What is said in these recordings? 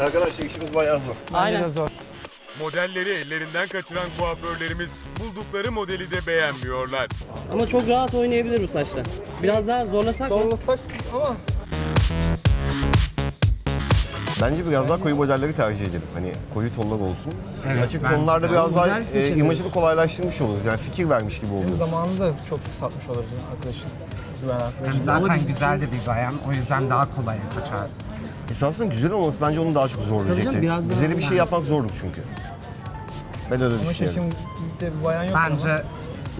Arkadaşlar işimiz bayağı zor. Aynen. zor. Modelleri ellerinden kaçıran kuaförlerimiz buldukları modeli de beğenmiyorlar. Ama çok rahat oynayabilir bu saçla. Biraz daha zorlasak mı? Zorlasak ama Bence biraz daha koyu modelleri tercih edelim. Hani koyu tonlar olsun. Açık tonlarda biraz daha e, imajını kolaylaştırmış oluruz. Yani fikir vermiş gibi oluruz. zamanında da çok satmış oluruz arkadaşın. Güven zaten güzel de bir bayan. O yüzden daha kolay kaçar. Esasında güzel olması bence onu daha çok Tabii zorlayacaktı. canım, biraz daha- Güzel bir şey yapmak zordu çünkü. Ben öyle Ama düşünüyorum. çekimde bir bayan yok. Bence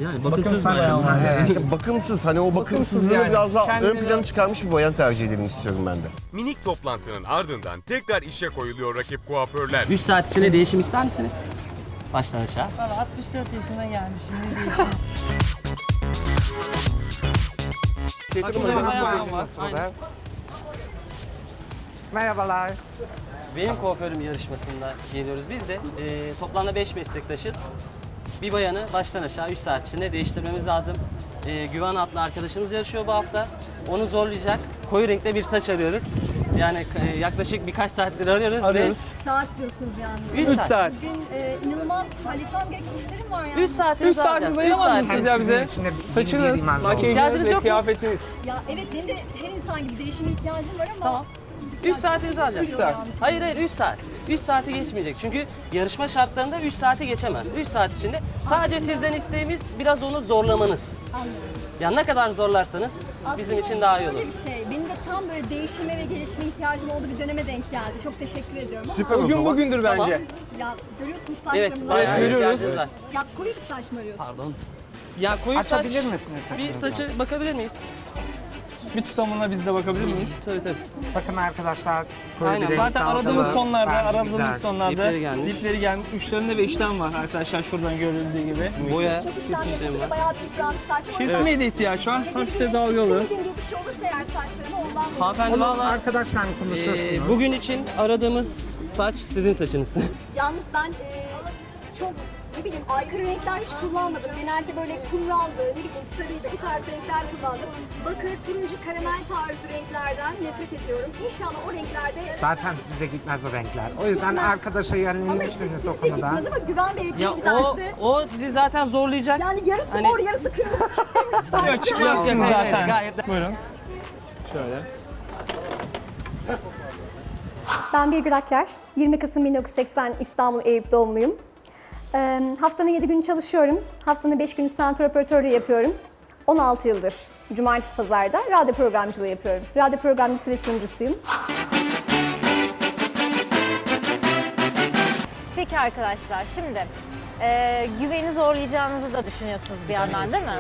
Yani bakımsız Bakımsız bayan. bayan. evet. İşte bakımsız hani o bakımsızlığı yani. biraz daha ön Kendine- plana çıkarmış bir bayan tercih edelim istiyorum ben de. Minik toplantının ardından tekrar işe koyuluyor rakip kuaförler. 3 saat içinde değişim ister misiniz? Baştan aşağı. Valla 64 yaşına geldi şimdi şurada bir bayan var. Aynen. Merhabalar. Benim kuaförüm yarışmasında geliyoruz biz de. Ee, toplamda 5 meslektaşız. Bir bayanı baştan aşağı 3 saat içinde değiştirmemiz lazım. Ee, Güven adlı arkadaşımız yarışıyor bu hafta. Onu zorlayacak. Koyu renkte bir saç arıyoruz. Yani e, yaklaşık birkaç saattir arıyoruz. Arıyoruz. saat diyorsunuz yani. 3 3 saat. saat. Bugün e, inanılmaz halletmem gereken işlerim var yani. 3 saatiniz 3 saatinizi ayıramaz mısınız ya bize? Sizin içinde bir- Saçınız, makyajınız ve mu? kıyafetiniz. Ya evet benim de her insan gibi değişime ihtiyacım var ama... Tamam. 3 saatinizi alacağız. Üç saat. Hayır hayır 3 saat. 3 saati geçmeyecek. Çünkü yarışma şartlarında 3 saati geçemez. 3 saat içinde sadece sizden isteğimiz biraz onu zorlamanız. Anladım. Ya ne kadar zorlarsanız bizim Aslında için daha iyi olur. şöyle bir şey, benim de tam böyle değişime ve gelişime ihtiyacım olduğu bir döneme denk geldi. Çok teşekkür ediyorum Süper ama... o Bugün zaman. bugündür bence. Ya görüyorsunuz Evet, saçlarımı. bayağı görüyoruz. ihtiyacınız var. Ya koyu bir saç mı arıyorsun? Pardon. Ya koyu saç. Açabilir misiniz Bir saçınızı? saçı bakabilir miyiz? Bir tutamına biz de bakabilir miyiz? Tabii tabii. Bakın arkadaşlar. Aynen, bir renk Zaten dalgalı. aradığımız tonlarda, Bence aradığımız güzel. tonlarda Dipleri gelmiş. dipleri gelmiş. Uçlarında ve içten var arkadaşlar şuradan görüldüğü gibi. Boya İşlem sistemi yapınca var. bayağı bir frant saç var. Kesmeye de ihtiyaç var. Hafif de dalgalı. Dediğim gibi bir şey olursa eğer saçlarıma ondan dolayı. Hanımefendi valla arkadaşlar konuşursunuz. e, bugün için aradığımız saç sizin saçınız. Yalnız ben e, çok ne bileyim aykırı renkler hiç kullanmadım. Genelde böyle kumraldı, ne bileyim sarıydı bu tarz renkler kullandım. Bakır, turuncu, karamel tarzı renklerden nefret ediyorum. İnşallah o renklerde Zaten size gitmez o renkler. O yüzden Gitmez. arkadaşa ama işte yönelirsiniz o sizce konuda. gitmez ama güven Bey'e ya kim o giderse. o sizi zaten zorlayacak. Yani yarısı Hani- mor, yarısı kırmızı çıkmayın lütfen. Yok zaten. gayet- Buyurun. Şöyle. Ben Birgül Akyar. 20 Kasım 1980 İstanbul Eyüp doğumluyum. Ee, haftanın 7 günü çalışıyorum. Haftanın 5 günü sanat röportörlüğü yapıyorum. 16 yıldır cumartesi pazarda radyo programcılığı yapıyorum. Radyo programcısı ve sunucusuyum. Peki arkadaşlar şimdi e, güveni zorlayacağınızı da düşünüyorsunuz bir yandan değil mi?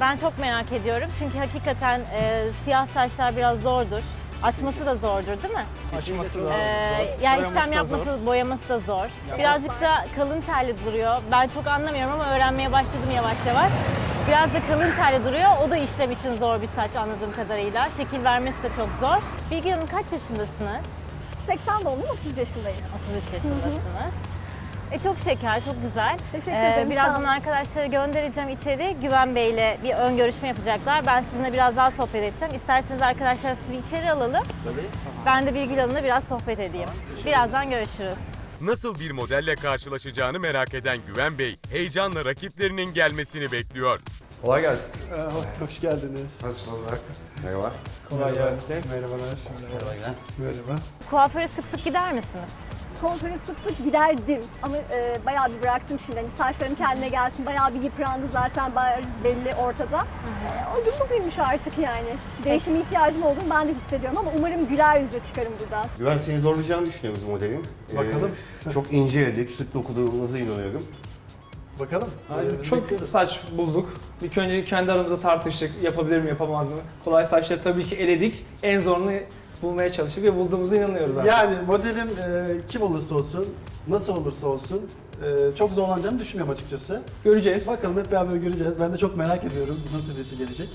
Ben çok merak ediyorum çünkü hakikaten e, siyah saçlar biraz zordur. Açması da zordur değil mi? Açması da Ee, zor. yani boyaması işlem da yapması, zor. boyaması da zor. Birazcık da kalın telli duruyor. Ben çok anlamıyorum ama öğrenmeye başladım yavaş yavaş. Biraz da kalın telli duruyor. O da işlem için zor bir saç anladığım kadarıyla. Şekil vermesi de çok zor. Bilgi Hanım kaç yaşındasınız? 80 doğumluyum, 30 yaşındayım. 33 yaşındasınız. E, çok şeker, çok güzel. Teşekkür Ee, ederim, sağ Birazdan olun. arkadaşları göndereceğim içeri. Güven Bey'le bir ön görüşme yapacaklar. Ben sizinle biraz daha sohbet edeceğim. İsterseniz arkadaşlar sizi içeri alalım. Ben de Bilgül Hanım'la biraz sohbet edeyim. Birazdan görüşürüz. Nasıl bir modelle karşılaşacağını merak eden Güven Bey heyecanla rakiplerinin gelmesini bekliyor. Kolay gelsin. Hoş geldiniz. Hoş bulduk. Merhaba. Kolay gelsin. Merhabalar. Merhaba. Kuaföre sık sık gider misiniz? Kuaföre sık sık giderdim ama e, bayağı bir bıraktım şimdi. Hani saçlarım kendine gelsin, bayağı bir yıprandı zaten bariz belli ortada. E, o gün bugünmüş artık yani. Değişime ihtiyacım olduğunu ben de hissediyorum ama umarım güler yüzle çıkarım buradan. Güven seni zorlayacağını düşünüyoruz modelin. Ee, Bakalım. çok inceledik, sık dokuduğumuza inanıyorum. Bakalım. Ee, Çok saç bulduk. İlk önce kendi aramızda tartıştık. Yapabilir mi, yapamaz mı? Kolay saçları tabii ki eledik. En zorunu bulmaya çalıştık ve bulduğumuza inanıyoruz artık. Yani modelim e, kim olursa olsun, nasıl olursa olsun e, çok zorlanacağını düşünmüyorum açıkçası. Göreceğiz. Bakalım hep beraber göreceğiz. Ben de çok merak ediyorum nasıl birisi gelecek.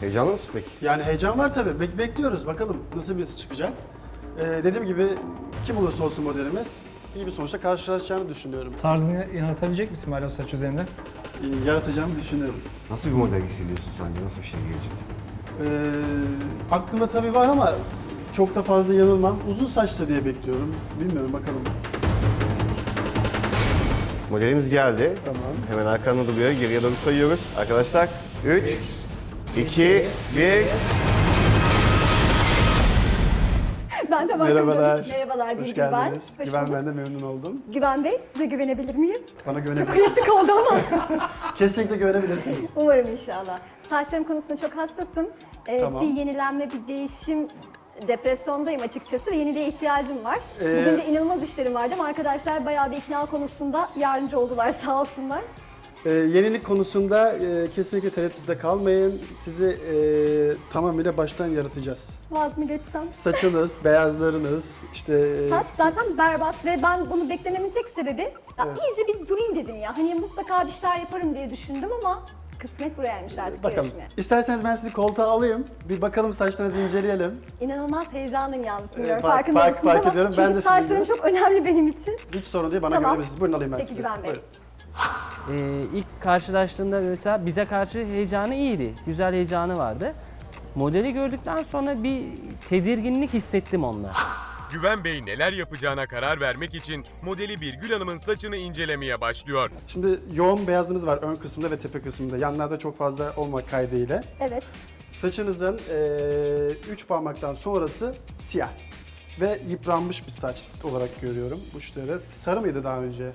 Heyecanlı mısın peki? Yani heyecan var tabii. Bek- bekliyoruz bakalım nasıl birisi çıkacak. E, dediğim gibi kim olursa olsun modelimiz iyi bir sonuçta karşılaşacağını düşünüyorum. Tarzını yaratabilecek misin o saç üzerinde? E, yaratacağımı düşünüyorum. Nasıl bir model hissediyorsun sence? Nasıl bir şey gelecek? E, aklımda tabii var ama çok da fazla yanılmam. Uzun saçlı diye bekliyorum. Bilmiyorum bakalım. Modelimiz geldi. Tamam. Hemen arkanda duruyor. Geriye doğru sayıyoruz. Arkadaşlar 3, 2, 1. Ben de baktım. Merhabalar. Merhabalar. Hoş Güven. geldiniz. Hoş Güven bulduk. ben de memnun oldum. Güven Bey size güvenebilir miyim? Bana Çok güvenebilirsiniz. klasik oldu ama. Kesinlikle güvenebilirsiniz. Umarım inşallah. Saçlarım konusunda çok hassasım. Ee, Tamam. Bir yenilenme, bir değişim depresyondayım açıkçası ve yeniliğe ihtiyacım var. Ee, Bugün de inanılmaz işlerim vardı ama arkadaşlar bayağı bir ikna konusunda yardımcı oldular sağ olsunlar. Ee, yenilik konusunda e, kesinlikle tereddütte kalmayın. Sizi e, tamamıyla baştan yaratacağız. Vaz mı geçsem? Saçınız, beyazlarınız, işte e, Saç zaten berbat ve ben bunu beklememin tek sebebi ya iyice bir durayım dedim ya. Hani mutlaka bir şeyler yaparım diye düşündüm ama kısmet burayaymış artık bakalım. yarışmaya. İsterseniz ben sizi koltuğa alayım. Bir bakalım saçlarınızı inceleyelim. İnanılmaz heyecanlıyım yalnız bilmiyorum fark- farkında fark- mısınız fark ama ediyorum. çünkü Ben de saçlarım çok önemli benim için. Hiç sorun değil, bana Tamam. güvenebilirsiniz. Buyurun alayım ben Peki sizi. Güven Bey. Buyurun. Ee, ilk karşılaştığında mesela bize karşı heyecanı iyiydi. Güzel heyecanı vardı. Modeli gördükten sonra bir tedirginlik hissettim onunla. Güven Bey neler yapacağına karar vermek için modeli Birgül Hanım'ın saçını incelemeye başlıyor. Şimdi yoğun beyazınız var ön kısımda ve tepe kısmında. Yanlarda çok fazla olmak kaydıyla. Evet. Saçınızın 3 parmaktan sonrası siyah. Ve yıpranmış bir saç olarak görüyorum uçları. Sarı mıydı daha önce?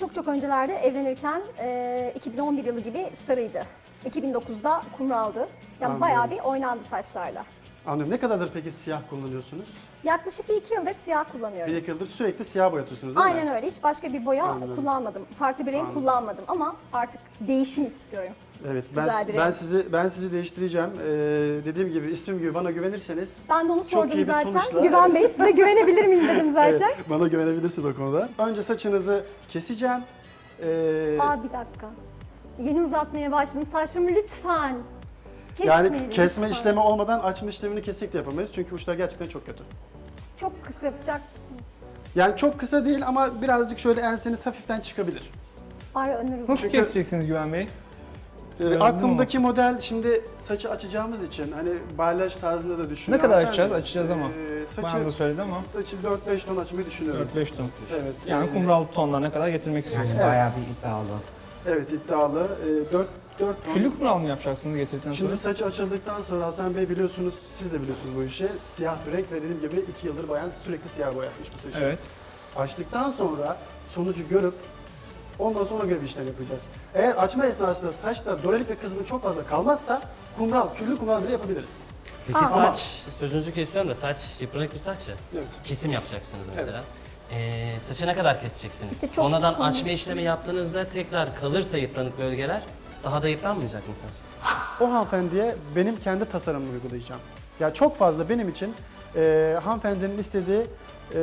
Çok çok öncelerde evlenirken e, 2011 yılı gibi sarıydı. 2009'da kumraldı. Yani Anladım. bayağı bir oynandı saçlarla. Anlıyorum. Ne kadardır peki siyah kullanıyorsunuz? Yaklaşık bir iki yıldır siyah kullanıyorum. Bir iki yıldır sürekli siyah boyatıyorsunuz değil mi? Aynen öyle. Hiç başka bir boya Anladım. kullanmadım. Farklı bir renk kullanmadım ama artık değişim istiyorum. Evet. Ben, Güzel bir ben renk. sizi ben sizi değiştireceğim. Ee, dediğim gibi ismim gibi bana güvenirseniz Ben de onu sordum bir zaten. sonuçla. Güven Bey size güvenebilir miyim dedim zaten. Evet, bana güvenebilirsiniz o konuda. Önce saçınızı keseceğim. Ee, Aa bir dakika. Yeni uzatmaya başladım. Saçlarımı lütfen. Yani kesme lütfen. işlemi olmadan açma işlemini kesinlikle yapamayız. Çünkü uçlar gerçekten çok kötü. Çok kısa yapacaksınız. Yani çok kısa değil ama birazcık şöyle enseniz hafiften çıkabilir. Bari önleri Nasıl Çünkü- keseceksiniz Güven Bey? Ee, aklımdaki model şimdi saçı açacağımız için hani balyaj tarzında da düşünüyorum. Ne kadar Efendim, açacağız? Açacağız ama. Ee, saçı, Bayan da söyledi ama saçı 4-5 ton açmayı düşünüyorum. 4-5 ton. Evet. Yani ee, kumral tonlarına kadar getirmek istiyorsunuz. Bayağı bir iddialı. Evet iddialı. Ee, 4, 4 ton. Küllü kumral mı yapacaksınız getirdikten sonra? Şimdi saç açıldıktan sonra Hasan Bey biliyorsunuz, siz de biliyorsunuz bu işi. Siyah bir renk ve dediğim gibi 2 yıldır bayan sürekli siyah boyatmış bu saçı. Evet. Açtıktan sonra sonucu görüp ondan sonra göre bir işlem yapacağız. Eğer açma esnasında saçta dorelik ve kızılık çok fazla kalmazsa kumral, küllü kumral bile yapabiliriz. Peki Aa. saç, sözünüzü kesiyorum da saç yıpranık bir saç ya. Evet. Kesim yapacaksınız mesela. Ee, saçı ne kadar keseceksiniz? İşte çok Sonradan açma işlemi yaptığınızda tekrar kalırsa yıpranık bölgeler daha da yıpranmayacak mı? O hanımefendiye benim kendi tasarımımı uygulayacağım. Ya çok fazla benim için e, hanımefendinin istediği e,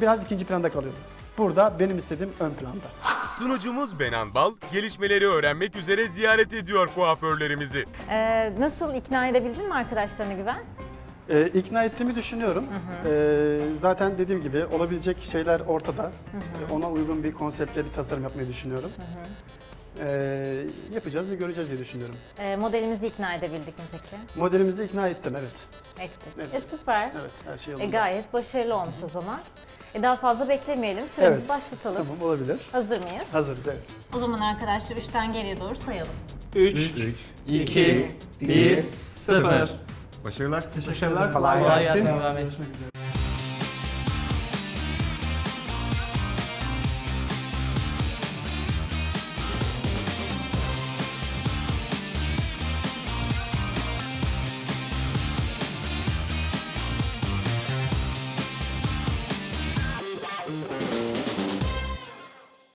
biraz ikinci planda kalıyor. Burada benim istediğim ön planda. Sunucumuz Benan Bal, gelişmeleri öğrenmek üzere ziyaret ediyor kuaförlerimizi. Ee, nasıl ikna edebildin mi arkadaşlarını Güven? E, ikna ettiğimi düşünüyorum. E, zaten dediğim gibi olabilecek şeyler ortada. E, ona uygun bir konseptle bir tasarım yapmayı düşünüyorum. E, yapacağız ve göreceğiz diye düşünüyorum. Ee, modelimizi ikna edebildik mi peki? Modelimizi ikna ettim evet. Ettik. Evet. E süper. Evet her şey E, yolunda. gayet başarılı olmuş o zaman. E, daha fazla beklemeyelim. Süremizi Evet. başlatalım. Tamam olabilir. Hazır mıyız? Hazırız evet. O zaman arkadaşlar 3'ten geriye doğru sayalım. 3, 2, 1, 0. Başarılar. Başarılar. Kolay Kolay gelsin. gelsin Güven Bey.